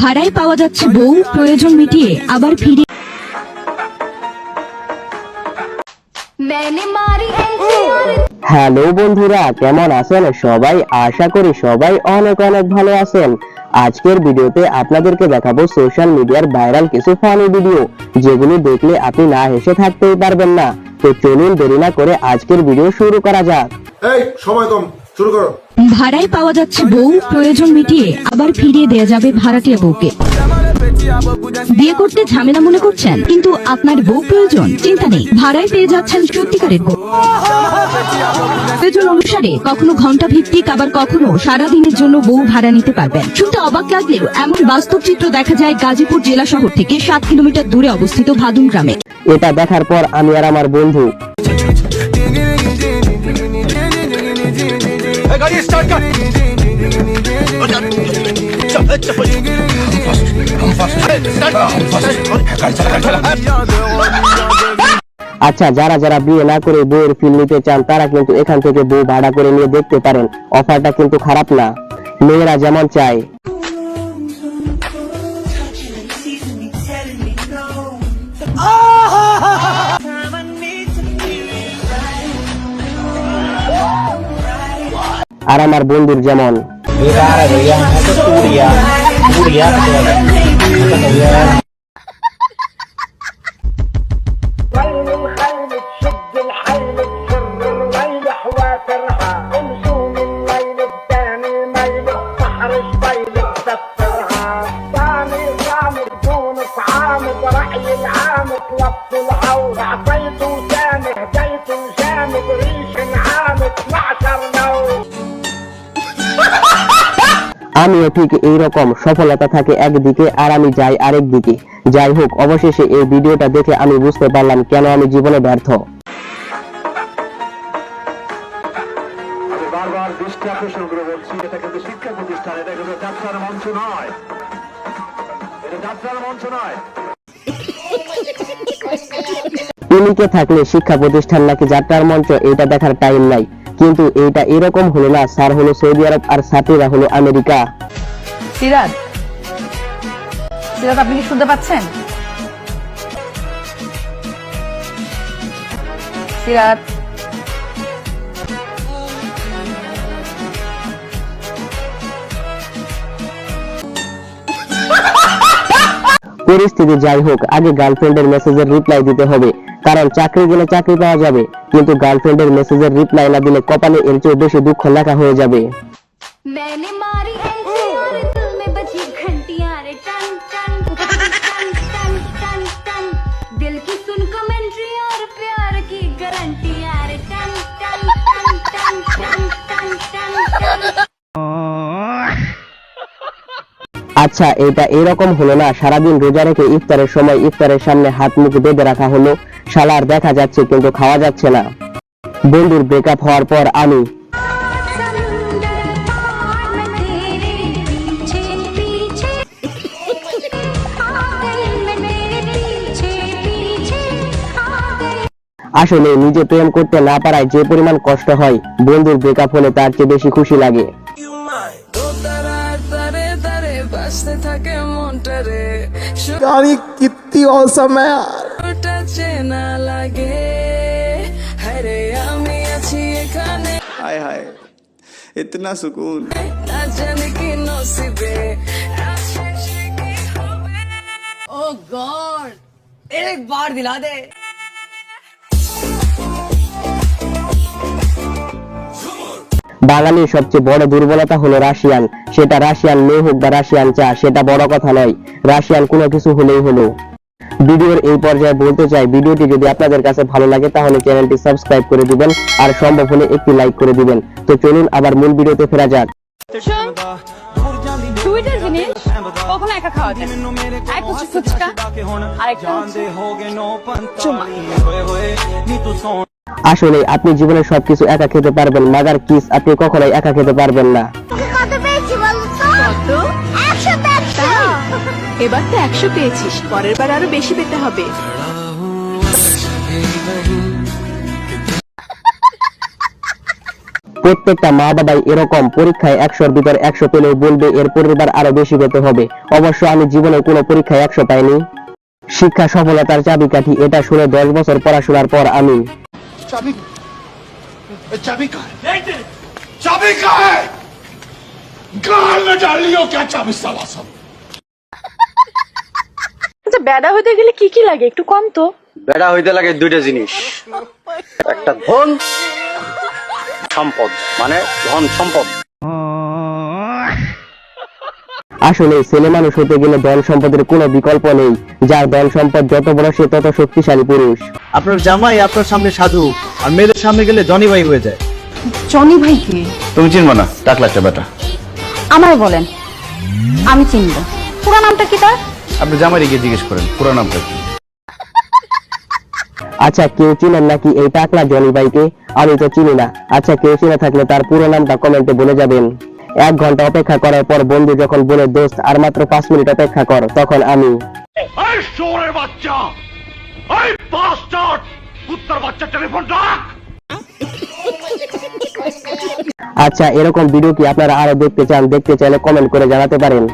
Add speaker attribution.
Speaker 1: ভাড়ায় পাওয়া যাচ্ছে বউ প্রয়োজন মিটিয়ে আবার ফিরে
Speaker 2: হ্যালো বন্ধুরা কেমন আছেন? সবাই আশা করি সবাই অনেক অনেক ভালো আছেন। আজকের ভিডিওতে আপনাদেরকে দেখাবো সোশ্যাল মিডিয়ার ভাইরাল কিছু ফানি ভিডিও যেগুলো দেখলে আপনি না হেসে থাকতেই পারবেন না। তো চলুন দেরি না করে আজকের ভিডিও শুরু করা যাক।
Speaker 3: এই সময় কম। শুরু করো।
Speaker 1: ভাড়ায় পাওয়া যাচ্ছে বউ প্রয়োজন মিটিয়ে আবার ফিরিয়ে দেয়া যাবে ভাড়াটিয়া বউকে। বিয়ে করতে ঝামেলা মনে করছেন কিন্তু আপনার বউ প্রয়োজন চিন্তা নেই। ভাড়ায় পেয়ে যাচ্ছেন সত্যিকারের বউ। প্রয়োজন অনুসারে কখনো ঘণ্টা ভিত্তিক আবার কখনো সারাদিনের জন্য বউ ভাড়া নিতে পারবেন। শুনতে অবাক লাগলেও এমন বাস্তব চিত্র দেখা যায় গাজীপুর জেলা শহর থেকে সাত কিলোমিটার দূরে অবস্থিত ভাদুন গ্রামে।
Speaker 2: এটা দেখার পর আমি আর আমার বন্ধু আচ্ছা যারা যারা বিয়ে না করে বউয়ের ফিল নিতে চান, তারা কিন্তু এখান থেকে বউ ভাড়া করে নিয়ে দেখতে পারেন। অফারটা কিন্তু খারাপ না। মেয়েরা যেমন চায়। আর আমার বন্ধুর যেমন
Speaker 4: عمك ريش نعامك معشر نوم
Speaker 2: আমিও ঠিক এই রকম সফলতা থাকে একদিকে আর আমি যাই আরেক দিকে। যাই হোক অবশেষে এই ভিডিওটা দেখে আমি বুঝতে পারলাম কেন আমি জীবনে ব্যর্থ।
Speaker 5: বারবার দৃষ্টি আকর্ষণ করে বলছি এটা কিন্তু শিক্ষা প্রতিষ্ঠান এটা কিন্তু যাত্রার মঞ্চ নয়। এটা যাত্রার মঞ্চ নয়।
Speaker 2: ইউনিকে থাকলে শিক্ষা প্রতিষ্ঠান নাকি যাত্রার মঞ্চ এটা দেখার টাইম নাই। কিন্তু এইটা এরকম হলো না স্যার হলো সৌদি আরব আর ছাত্রীরা হলো আমেরিকা।
Speaker 6: সিরাজ সিরাজ আপনি কি শুনতে পাচ্ছেন? সিরাজ।
Speaker 2: পরিস্থিতি যাই হোক আগে গার্লফ্রেন্ডের মেসেজের রিপ্লাই দিতে হবে। কারণ চাকরি গেলে চাকরি পাওয়া যাবে, কিন্তু গার্লফ্রেন্ডের মেসেজের রিপ্লাই না দিলে কপালে এর চেয়ে বেশি দুঃখ লেখা হয়ে যাবে। আচ্ছা এটা এরকম হলো না। সারাদিন রোজা রেখে ইফতারের সময় ইফতারের সামনে হাত মুখ বেঁধে রাখা হলো। সালার দেখা যাচ্ছে কিন্তু খাওয়া যাচ্ছে না। বন্ধুর ব্রেকআপ হওয়ার পর আমি আসলে নিজে প্রেম করতে না পারায় যে পরিমাণ কষ্ট হয়, বন্ধুর ব্রেকআপ হলে তার চেয়ে বেশি খুশি লাগে।
Speaker 7: हँसते थके गाड़ी कितनी औसम है हरे आमी खाने। हाय हाय इतना सुकून। जन की नसीबे।
Speaker 6: ओ गॉड oh एक बार दिला दे।
Speaker 2: বাঙালির সবচেয়ে বড় দুর্বলতা হলো রাশিয়ান। সেটা রাশিয়ান মেয়ে হোক বা রাশিয়ান চা সেটা বড় কথা নয়। রাশিয়ান কোনো কিছু হলেই হলো। ভিডিওর এই পর্যায়ে বলতে চাই ভিডিওটি যদি আপনাদের কাছে ভালো লাগে তাহলে চ্যানেলটি সাবস্ক্রাইব করে দিবেন আর সম্ভব হলে একটি লাইক করে দিবেন। তো চলুন আবার মূল ভিডিওতে ফেরা যাক।
Speaker 6: সুইটের জিনিস কখনো একা খাওয়া যায় এক হচ্ছে ফুচকা আরেকটা হচ্ছে চুমা।
Speaker 2: আসলে আপনি জীবনে সবকিছু একা খেতে পারবেন মাগার কিস আপনি কখনোই একা খেতে পারবেন না।
Speaker 8: এবার তো একশো পেয়েছিস পরের বার আরও বেশি পেতে হবে।
Speaker 2: প্রত্যেকটা মা বাবাই এরকম পরীক্ষায় একশোর ভিতর একশো পেলেও বলবে এর পরিবার আরও বেশি পেতে হবে। অবশ্য আমি জীবনে কোনো পরীক্ষায় একশো পাইনি। শিক্ষা সফলতার চাবিকাঠি এটা শুনে দশ বছর পড়াশোনার পর আমি
Speaker 5: चाबी चाबी कहाँ है चाबी कहाँ है गाल में डाल लियो क्या चाबी साला सब
Speaker 8: আচ্ছা বেড়া হতে গেলে কি কি লাগে একটু কম তো
Speaker 9: বেড়া হইতে লাগে দুইটা জিনিস একটা ধন সম্পদ মানে ধন সম্পদ
Speaker 2: আসলে ছেলে মানুষ হতে গেলে ধন সম্পদের কোনো বিকল্প নেই। যার ধন সম্পদ যত বড় সে তত শক্তিশালী পুরুষ।
Speaker 9: আপনার জামাই আপনার সামনে সাধু আর মেয়েদের সামনে গেলে জনি ভাই হয়ে যায়।
Speaker 6: জনি ভাই কে?
Speaker 9: তুমি চিনবা না টাকলা একটা বেটা।
Speaker 1: আমায় বলেন আমি চিনব। পুরো নামটা কি তার?
Speaker 9: আপনি জামাই গিয়ে জিজ্ঞেস করেন পুরো নামটা কি?
Speaker 2: আচ্ছা কেউ চিনেন নাকি এই টাকলা জনি ভাইকে? আমি তো চিনি না। আচ্ছা কেউ চিনে থাকলে তার পুরো নামটা কমেন্টে বলে যাবেন। এক ঘণ্টা অপেক্ষা করার পর বন্ধু যখন বলে দোস্ত আর মাত্র পাঁচ মিনিট অপেক্ষা কর তখন আমি
Speaker 5: বাচ্চা এই বাস্টার্ড কুত্তার বাচ্চা টেলিফোন ডাক!
Speaker 2: আচ্ছা এরকম ভিডিও কি আপনারা আরও দেখতে চান? দেখতে চাইলে কমেন্ট করে জানাতে পারেন।